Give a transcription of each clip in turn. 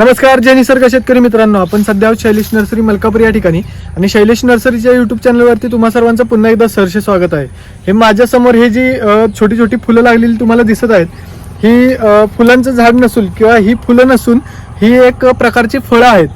नमस्कार जय निसर्ग शेतकरी मित्रांनो. आपण सध्या शैलेश नर्सरी मलकापूर या ठिकाणी. आणि शैलेश नर्सरीच्या युट्यूब चॅनलवरती तुम्हा सर्वांचं पुन्हा एकदा सहर्ष स्वागत आहे. हे माझ्यासमोर हे जी छोटी छोटी फुलं लागलेली तुम्हाला दिसत आहेत ही फुलांचं झाड नसून किंवा ही फुलं नसून ही एक प्रकारची फळं आहेत.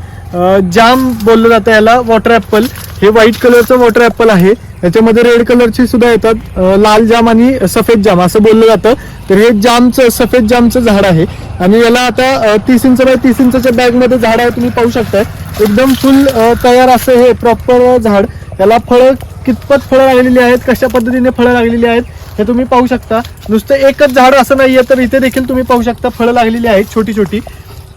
जाम बोललं जातं याला वॉटर ॲपल हे व्हाईट कलरचं वॉटर ॲपल आहे. याच्यामध्ये रेड कलरची सुद्धा येतात. लाल जाम आणि सफेद जाम असं बोललं जातं. तर हे जामचं सफेद जामचं झाड आहे. आणि याला आता तीस इंच बाय तीस इंचच्या बॅगमध्ये झाड आहे तुम्ही पाहू शकताय. एकदम फुल तयार असं हे प्रॉपर झाड. याला फळं कितपत फळं लागलेली आहेत कशा पद्धतीने फळं लागलेली आहेत हे तुम्ही पाहू शकता. नुसतं एकच झाड असं नाहीये तर इथे देखील तुम्ही पाहू शकता फळं लागलेली आहेत छोटी छोटी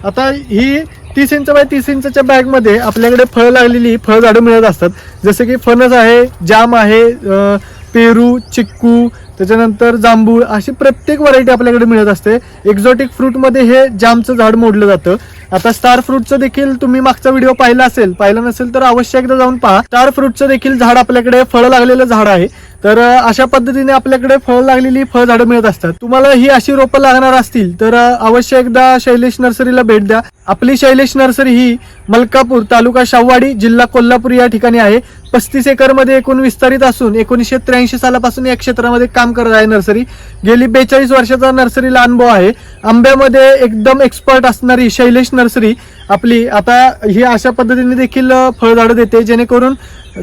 आता ही तीस इंच बाय तीस इंचच्या बॅगमध्ये आपल्याकडे फळं लागलेली फळझाडं मिळत असतात. जसे की फणस आहे जाम आहे पेरू चिक्कू त्याच्यानंतर जांभूळ अशी प्रत्येक व्हरायटी आपल्याकडे मिळत असते. एक्झॉटिक फ्रूटमध्ये हे जामचं झाड मोडलं जातं. आता स्टार फ्रूटचं देखील तुम्ही मागचा व्हिडिओ पाहिला असेल. पाहिला नसेल तर अवश्य एकदा जाऊन पहा. स्टार फ्रूटचं देखील झाड आपल्याकडे फळं लागलेलं झाड आहे. तर अशा पद्धतीने आपल्याकडे फळ लागलेली फळ झाडं मिळत असतात. तुम्हाला ही अशी रोपं लागणार असतील तर अवश्य एकदा शैलेश नर्सरीला भेट द्या. आपली शैलेश नर्सरी ही मलकापूर तालुका शाहवाडी जिल्हा कोल्हापूर या ठिकाणी आहे. पस्तीस एकरमध्ये एकूण विस्तारित असून एकोणीसशे त्र्याऐंशी सालापासून या क्षेत्रामध्ये काम करत आहे नर्सरी. गेली बेचाळीस वर्षाचा नर्सरीला अनुभव आहे. आंब्यामध्ये एकदम एक्सपर्ट असणारी शैलेश नर्सरी. आपली आता ही अशा पद्धतीने देखील फळझाडं देते जेणेकरून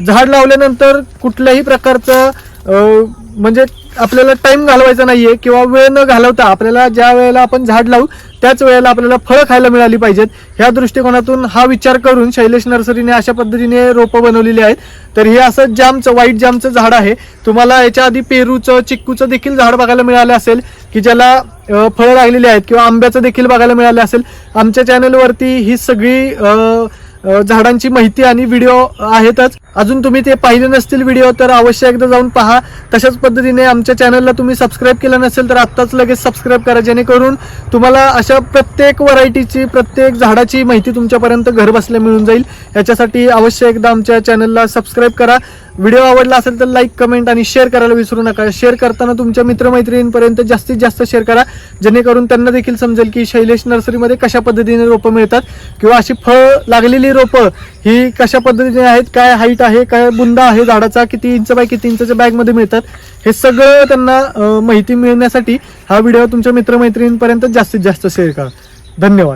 झाड लावल्यानंतर कुठल्याही प्रकारचं म्हणजे आपल्याला टाइम घालवायचा नाहीये किंवा वेळ न घालवता आपल्याला ज्या वेळेला आपण झाड लावू त्याच वेळेला आपल्याला फळं खायला मिळाली पाहिजेत. ह्या दृष्टिकोनातून हा विचार करून शैलेश नर्सरीने अशा पद्धतीने रोपं बनवलेली आहेत. तर हे असं जामचं वाईट जामचं झाड आहे. तुम्हाला याच्या आधी पेरूचं चिक्कूचं देखील झाड बघायला मिळालं असेल की ज्याला फळं लागलेली आहेत किंवा आंब्याचं देखील बघायला मिळालं असेल. आमच्या चॅनलवरती ही सगळी अं, झाडांची माहिती आणि व्हिडिओ आहेतच. अजून तुम्ही ते पाहिले नसतील व्हिडिओ तर अवश्य एकदा जाऊन पहा. तशाच पद्धतीने आमच्या चॅनलला तुम्ही सबस्क्राईब केलं नसेल तर आत्ताच लगेच सबस्क्राईब करा जेणेकरून तुम्हाला अशा प्रत्येक व्हरायटीची प्रत्येक झाडाची माहिती तुमच्यापर्यंत घर बसल्या मिळून जाईल. याच्यासाठी अवश्य एकदा आमच्या चॅनलला सबस्क्राईब करा. व्हिडिओ आवडला असेल तर लाईक कमेंट आणि शेअर करायला विसरू नका. शेअर करताना तुमच्या मित्रमैत्रिणींपर्यंत जास्तीत जास्त शेअर करा. जेणेकरून त्यांना देखील समजेल की शैलेश नर्सरीमध्ये कशा पद्धतीने रोपं मिळतात किंवा अशी फळ लागलेली रोपं ही कशा पद्धतीने आहेत काय हाईट आहे काय बुंदा आहे झाडाचा किती इंच बाय किती इंचच्या बॅगमध्ये मिळतात हे सगळं त्यांना माहिती मिळण्यासाठी हा व्हिडिओ तुमच्या मित्रमैत्रिणींपर्यंत जास्तीत जास्त शेअर करा. धन्यवाद.